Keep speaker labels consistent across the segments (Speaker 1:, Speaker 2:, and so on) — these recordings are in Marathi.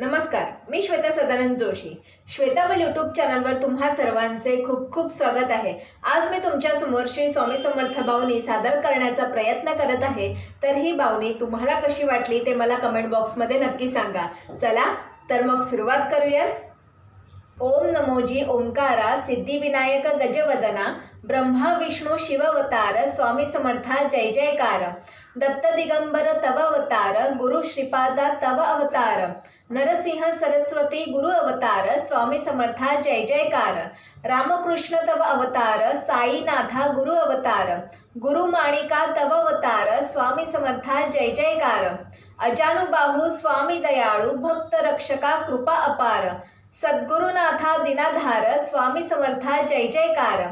Speaker 1: नमस्कार मी श्वेता सदानंद जोशी. श्वेताबल यूट्यूब चॅनलवर तुम्हा सर्वांचे खूप खूप स्वागत आहे. आज मी तुमच्यासमोर श्री स्वामी समर्थ बावनी सादर करण्याचा प्रयत्न करत आहे. तर ही बावनी तुम्हाला कशी वाटली ते मला कमेंट बॉक्समध्ये नक्की सांगा. चला तर मग सुरुवात करूयात. ओम नमोजी ओंकारा सिद्धिविनायक गजवदना ब्रह्मा विष्णू शिववतार स्वामी समर्था जय जयकार. दत्त दिगंबर तव अवतार गुरु श्रीपादा तव अवतार. नरसिंह सरस्वती गुरु अवतार स्वामी समर्था जय जयकार. रामकृष्ण तव अवतार साईनाथा गुरु अवतार. गुरु माणिका तव अवतार स्वामी समर्था जय जयकार. अजानुबाहू स्वामी दयाळू भक्त रक्षका कृपा अपार. सद्गुरुनाथा दिनाधार स्वामी समर्था जय जयकार.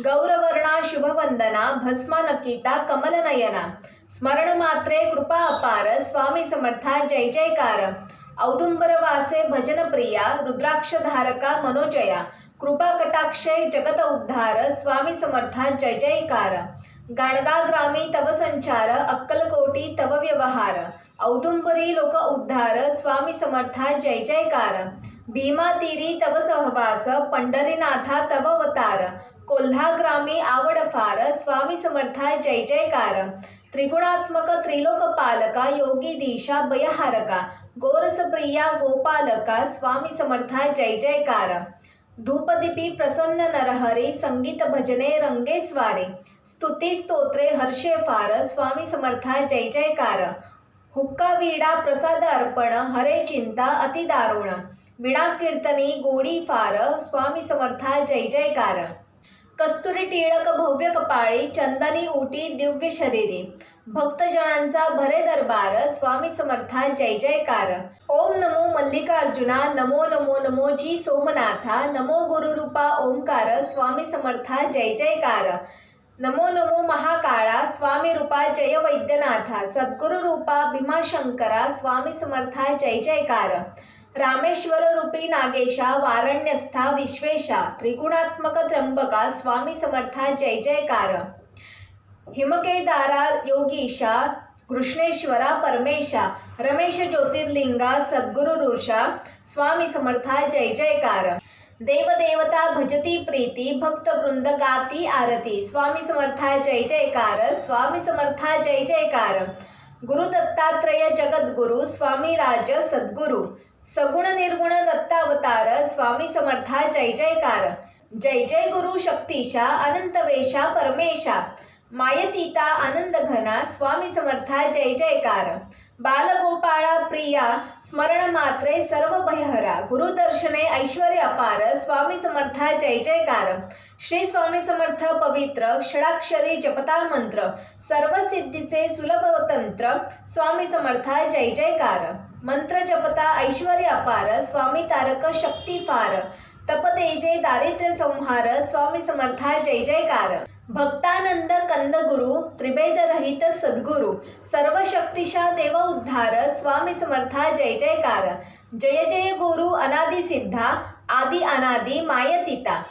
Speaker 1: गौरवर्णा शुभवंदना भस्मा नकिता कमलनयना. स्मरण मात्रे कृपा अपार स्वामी समर्था जय जयकार. औदुंबरवासे भजनप्रिया रुद्राक्षधारका मनोजया कृपाकटाक्षय जगत उद्धार स्वामी समर्था जय जयकार. गाणगा ग्रामी तव संचार अक्कलकोटी तव व्यवहार. औदुंबरी लोक उद्धार स्वामी समर्था जय जयकार. भीमातीरी तव सहवास पंढरीनाथा तव अवतार. कोल्हाग्रामी आवड फार स्वामी समर्था जय जयकार. त्रिगुणात्मक त्रिलोकपालका योगी दिशा भयहारका गोरसप्रिया गोपालका स्वामी समर्था जय जयकार धूपदीपी प्रसन्न नरहरी संगीत भजने रंगे स्वारे स्तुती स्तोत्रे हर्षे फार स्वामी समर्था जय जयकार हुक्का विडा प्रसाद अर्पण हरे चिंता अति दारुण विडा कीर्तनी गोडी फार स्वामी समर्था जय जयकार कस्तुरी टिळक भव्य कपाळी चंदनी उटी दिव्य शरीरी भक्तजनांचा भरे दरबार स्वामी समर्था जय जयकार. ओम नमो मल्लिकार्जुना नमो नमो नमो जी सोमनाथा नमो गुरुरूपा ओंकार स्वामी समर्था जय जयकार. नमो नमो महाकाळा स्वामी रूपा जय वैद्यनाथा सद्गुरु रूपा भीमाशंकरा स्वामी समर्था जय जयकार. रामेश्वर रूपी नागेशा वारण्यस्था विश्वेशा त्रिगुणात्मक त्र्यंबका स्वामी समर्था जय जयकार. हिमकेदारा योगीशा कृष्णेश्वरा परमेशा रमेश ज्योतिर्लिंगा सद्गुरुषा स्वामी समर्था जय जयकार. देवदेवता भजती प्रीती भक्तवृंद गाती आरती स्वामी समर्था जय जयकार स्वामी समर्था जय जयकार. गुरु दत्तात्रय जगद्गुरु स्वामी राज सद्गुरु. सगुण निर्गुण दत्तावतार स्वामी समर्था जय जयकार. जय जय गुरु शक्तीशा अनंतवेशा परमेशा. मायतीता आनंद घना स्वामी समर्था जय जयकार. बालगोपाळा प्रिया स्मरण मात्रे सर्व भयहरा गुरुदर्शने ऐश्वर्य अपार स्वामी समर्था जय जयकार. श्री स्वामी समर्थ पवित्र षडाक्षरी जपता मंत्र सर्व सिद्धीचे सुलभ तंत्र स्वामी समर्था जय जयकार. मंत्र जपता ऐश्वर्य अपार स्वामी तारक शक्ती फार. तपतेजे दारिद्र्य संहार स्वामी समर्था जय जयकार. भक्तानंद कंदगुरु त्रिभेदरहित सद्गुरु सर्व शक्तिशा देव उद्धार स्वामी समर्था जय जयकार. जय जय गुरु अनादि सिद्धा आदि अनादि मायतिता.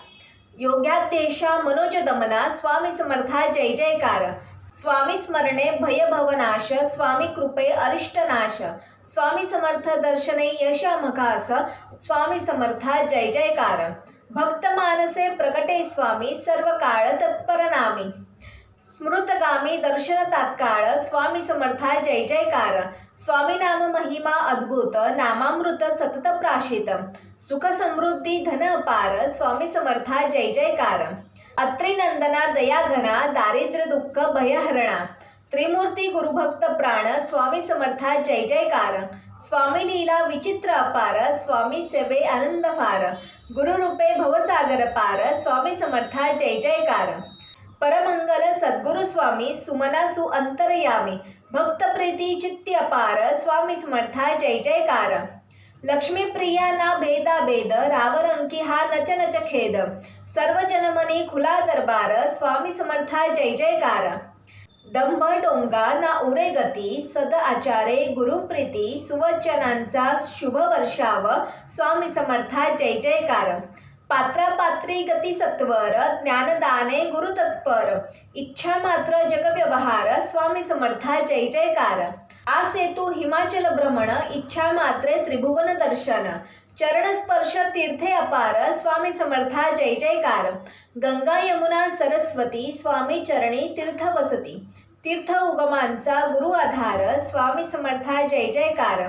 Speaker 1: योग्याद्देशा मनोज दमना स्वामी समर्था जय जयकार. स्वामी स्मरणे भयभवनाश स्वामी कृपे अरिष्टनाश. स्वामी समर्थ दर्शने यशामकास स्वामी समर्था जय जयकार. भक्त मानसे प्रकटे स्वामी सर्व काळ तत्परनामी स्मृतगामी दर्शन तात्काळ स्वामी समर्था जय जयकार. स्वामी नाम महिमा अद्भुत नामामृत सतत प्राशित. सुख समृद्धी धन अपार स्वामी समर्था जय जयकार. अत्रिनंदना दयाघना दारिद्र्य दुःख भयहरणा. त्रिमूर्ती गुरुभक्त प्राण स्वामी समर्था जय जयकार. स्वामी लीला विचित्र अपार स्वामी सेवे आनंद फार गुरुरूपे भवसागर पार स्वामी समर्था जय जयकार परमंगल सद्गुरु स्वामी सुमना सु अंतरयामी भक्तप्रीती चित्ती अपार स्वामी समर्था जय जयकार लक्ष्मीप्रिया ना भेदा भेद रावरंकी हा नच नच खेद सर्व जनमनी खुला दरबार स्वामी समर्था जय जयकार दंभ डोंगा ना उरे गती सद आचारे गुरुप्रीती सुवचनांचा शुभ वर्षाव. स्वामी समर्था जय जयकार. पात्रापात्री गती सत्वर ज्ञानदाने गुरु तत्पर. इच्छा मात्र जगव्यवहार स्वामी समर्था जय जयकार. आसेतु हिमाचल भ्रमण इच्छा मात्रे त्रिभुवन दर्शन. चरण स्पर्श तीर्थे अपार स्वामी समर्था जय जयकार. गंगा यमुना सरस्वती स्वामी चरणी तीर्थ वसती तीर्थ उगमांचा गुरु आधार स्वामी समर्था जय जयकार.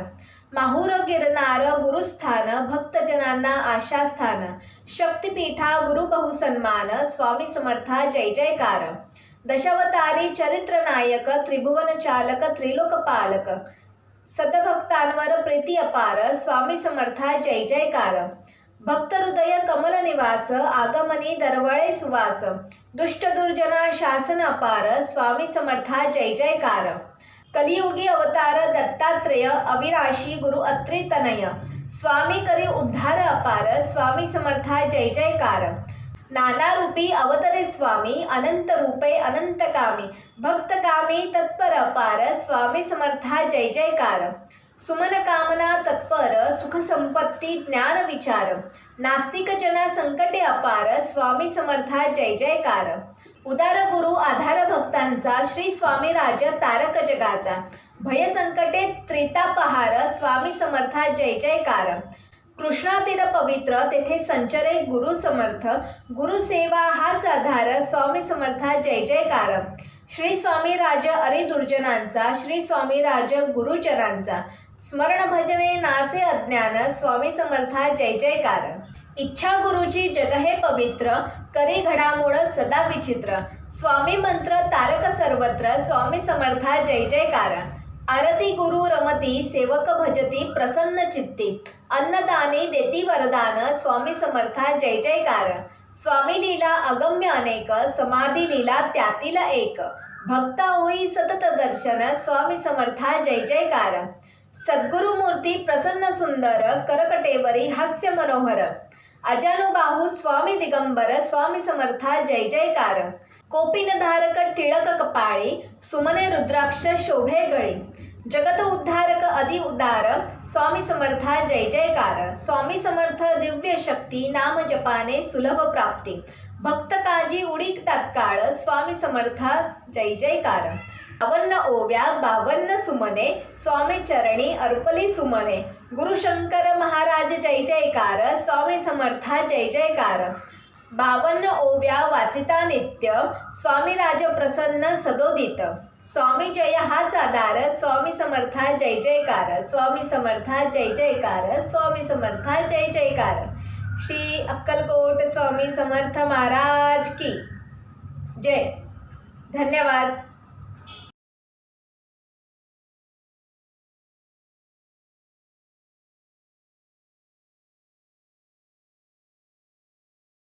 Speaker 1: माहूर गिरनार गुरुस्थान भक्तजनांना आशास्थान. शक्तिपीठा गुरु बहुसन्मान स्वामी समर्था जय जयकार. दशावतारी चरित्र नायक त्रिभुवन चालक त्रिलोकपालक. सतभक्तांवर प्रीती अपार स्वामी समर्था जय जयकार. भक्त हृदय कमल निवास आगमनी दरवळे सुवास. दुष्ट दुर्जना शासन अपार स्वामी समर्था जय जयकार. कलियुगी अवतार दत्तात्रेय अविनाशी गुरु अत्रितनय. स्वामी करी उद्धार अपार स्वामी समर्था जय जयकार. नाना रूपी अवतरे स्वामी अनंत रूपे अनंतकामी भक्तकामी तत्पर अपार स्वामी समर्था जय जयकार. सुमन कामना तत्पर सुख संपत्ती ज्ञान विचार. नास्तिक जना संकटे अपार स्वामी समर्था जय जयकार. उदार गुरु आधार भक्तांचा श्री स्वामी राज तारक जगाचा. भय संकटे त्रितापहार स्वामी समर्था जय जयकार. कृष्णा तीर पवित्र तेथे संचरे गुरु समर्थ गुरुसेवा हाच आधार स्वामी समर्था जय जयकार. श्री स्वामी राज अरे दुर्जनांचा श्री स्वामी राज गुरुजनांचा. स्मरण भजने नासे अज्ञान स्वामी समर्था जय जयकार. इच्छा गुरुची जग हे पवित्र करी घडामोड सदा विचित्र. स्वामी मंत्र तारक सर्वत्र स्वामी समर्था जय जयकार. आरती गुरु रमती सेवक भजती प्रसन्न चित्ती. अन्नदाने देती वरदान स्वामी समर्था जय जयकार. स्वामी लीला अगम्य अनेक समाधी लीला त्यातील एक. भक्ता होई सतत दर्शन स्वामी समर्था जय जयकार. सद्गुरु मूर्ती प्रसन्न सुंदर करकटेवरी हास्य मनोहर. अजानुबाहू स्वामी दिगंबर स्वामी समर्था जय जयकार. कोपिन धारक टिळक कपाळे सुमने रुद्राक्ष शोभे गळे. जगत उद्धारक अति उदार स्वामी समर्था जय जयकार. स्वामी समर्थ दिव्य शक्ती नाम जपाने सुलभ प्राप्ती. भक्त काजी उडीक तात्काळ स्वामी समर्था जय जयकार. बावन्न ओव्या बावन्न सुमने स्वामी चरणी अर्पली सुमने. गुरुशंकर महाराज जय जयकार स्वामी समर्था जय जयकार. बावन्न ओव्या वाचिता नित्य स्वामीराज प्रसन्न सदोदित. स्वामी जय हाच आधार स्वामी समर्था जय जयकार स्वामी समर्था जय जयकार स्वामी समर्था जय जयकार. श्री अक्कलकोट स्वामी समर्थ महाराज की. जय. धन्यवाद.